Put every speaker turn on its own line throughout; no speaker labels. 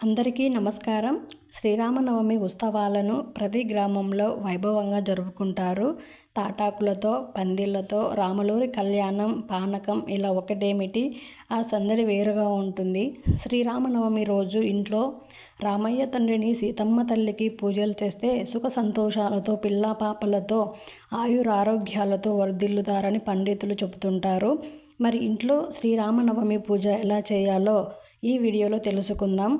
అందరికీ నమస్కారం. శ్రీరామనవమి ఉత్సవాలను ప్రతి గ్రామంలో వైభవంగా జరుపుకుంటారు. తాటాకులతో పందిళ్ళతో రాములూరి కళ్యాణం పానకం ఇలా ఒకటేమిటి? ఆ సందడి వేరుగా ఉంటుంది. శ్రీరామనవమి రోజు ఇంట్లో రామయ్య తండ్రిని సీతమ్మ తల్లికి పూజలు చేస్తే సుఖ సంతోషాలతో పిల్ల పాపలతో ఆయురారోగ్యాలతో వర్ధిల్లుతారని పండితులు చెబుతుంటారు. మరి ఇంట్లో శ్రీరామనవమి పూజ ఎలా చేయాలో ఈ వీడియోలో తెలుసుకుందాం.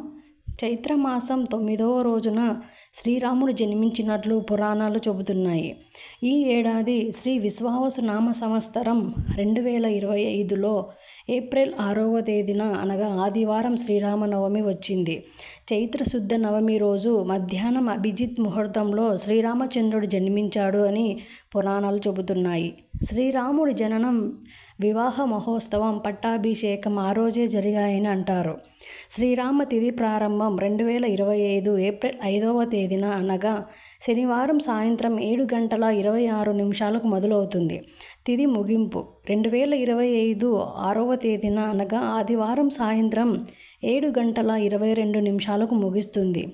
చైత్రమాసం తొమ్మిదవ రోజున శ్రీరాముడు జన్మించినట్లు పురాణాలు చెబుతున్నాయి. ఈ ఏడాది శ్రీ విశ్వావసు నామ సంవత్సరం రెండు వేల ఇరవై ఐదులో ఏప్రిల్ ఆరవ తేదీన అనగా ఆదివారం శ్రీరామనవమి వచ్చింది. చైత్ర శుద్ధ నవమి రోజు మధ్యాహ్నం అభిజిత్ ముహూర్తంలో శ్రీరామచంద్రుడు జన్మించాడు అని పురాణాలు చెబుతున్నాయి. శ్రీరాముడి జననం వివాహ మహోత్సవం పట్టాభిషేకం ఆ రోజే జరిగాయని అంటారు. శ్రీరామ తిథి ప్రారంభం రెండు వేల ఇరవై ఐదు ఏప్రిల్ ఐదవ తేదీన అనగా శనివారం సాయంత్రం ఏడు గంటల ఇరవై ఆరు నిమిషాలకు మొదలవుతుంది. తిథి ముగింపు రెండు వేల ఇరవై ఐదు ఆరవ తేదీన అనగా ఆదివారం సాయంత్రం ఏడు గంటల ఇరవై రెండు నిమిషాలకు ముగుస్తుంది.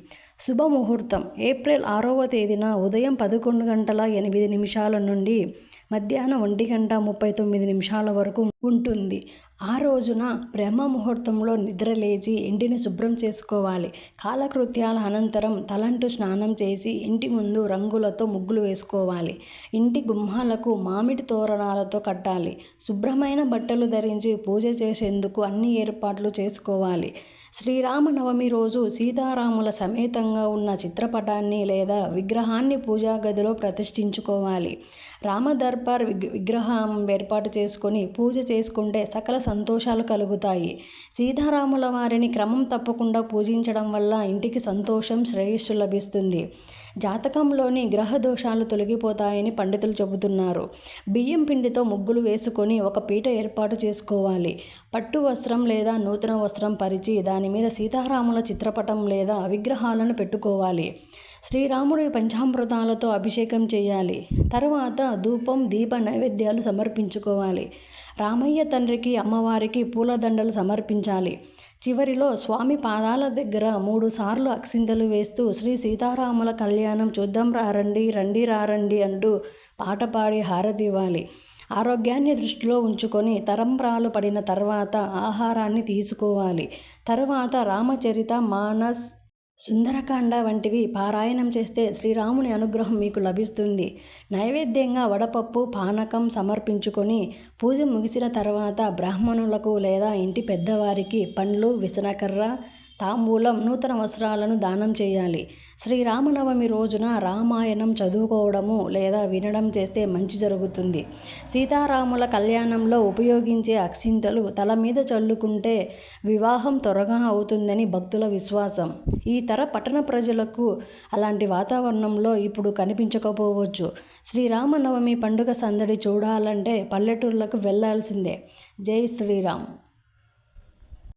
శుభముహూర్తం ఏప్రిల్ ఆరవ తేదీన ఉదయం పదకొండు గంటల ఎనిమిది నిమిషాల నుండి మధ్యాహ్నం ఒంటి గంట ముప్పై తొమ్మిది నిమిషాల వరకు ఉంటుంది. ఆ రోజున బ్రహ్మ ముహూర్తంలో నిద్రలేచి ఇంటిని శుభ్రం చేసుకోవాలి. కాలకృత్యాల అనంతరం తలంటు స్నానం చేసి ఇంటి ముందు రంగులతో ముగ్గులు వేసుకోవాలి. ఇంటి గుమ్మాలకు మామిడి తోరణాలతో కట్టాలి. శుభ్రమైన బట్టలు ధరించి పూజ చేసేందుకు అన్ని ఏర్పాట్లు చేసుకోవాలి. శ్రీరామనవమి రోజు సీతారాముల సమేతంగా ఉన్న చిత్రపటాన్ని లేదా విగ్రహాన్ని పూజా గదిలో ప్రతిష్ఠించుకోవాలి. రామదర్బార్ విగ్రహం ఏర్పాటు చేసుకొని పూజ చేసుకుంటే సకల సంతోషాలు కలుగుతాయి. సీతారాముల వారిని క్రమం తప్పకుండా పూజించడం వల్ల ఇంటికి సంతోషం శ్రేయస్సు లభిస్తుంది. జాతకంలోని గ్రహ దోషాలు తొలగిపోతాయని పండితులు చెబుతున్నారు. బియ్యం పిండితో ముగ్గులు వేసుకొని ఒక పీట ఏర్పాటు చేసుకోవాలి. పట్టు వస్త్రం లేదా నూతన వస్త్రం పరిచి దాని మీద సీతారాముల చిత్రపటం లేదా విగ్రహాలను పెట్టుకోవాలి. శ్రీరాముడి పంచామృతాలతో అభిషేకం చేయాలి. తర్వాత ధూపం దీప నైవేద్యాలు సమర్పించుకోవాలి. రామయ్య తండ్రికి అమ్మవారికి పూలదండలు సమర్పించాలి. చివరిలో స్వామి పాదాల దగ్గర మూడు సార్లు అక్షింతలు వేస్తూ శ్రీ సీతారాముల కళ్యాణం చూద్దాం రారండి రండి రారండి అంటూ పాట పాడి హారతి ఇవ్వాలి ఆరోగ్యాన్ని దృష్టిలో ఉంచుకొని తరంబ్రాలు పడిన తర్వాత ఆహారాన్ని తీసుకోవాలి. తర్వాత రామచరిత మానస్ సుందరకాండ వంటివి పారాయణం చేస్తే శ్రీరాముని అనుగ్రహం మీకు లభిస్తుంది. నైవేద్యంగా వడపప్పు పానకం సమర్పించుకొని పూజ ముగిసిన తర్వాత బ్రాహ్మణులకు లేదా ఇంటి పెద్దవారికి పండ్లు విసనకర్ర తాంబూలం నూతన వస్త్రాలను దానం చేయాలి. శ్రీరామనవమి రోజున రామాయణం చదువుకోవడము లేదా వినడం చేస్తే మంచి జరుగుతుంది. సీతారాముల కళ్యాణంలో ఉపయోగించే అక్షింతలు తల మీద చల్లుకుంటే వివాహం త్వరగా అవుతుందని భక్తుల విశ్వాసం. ఈ తర పట్టణ ప్రజలకు అలాంటి వాతావరణంలో ఇప్పుడు కనిపించకపోవచ్చు. శ్రీరామనవమి పండుగ సందడి చూడాలంటే పల్లెటూర్లకు వెళ్ళాల్సిందే. జై శ్రీరామ్.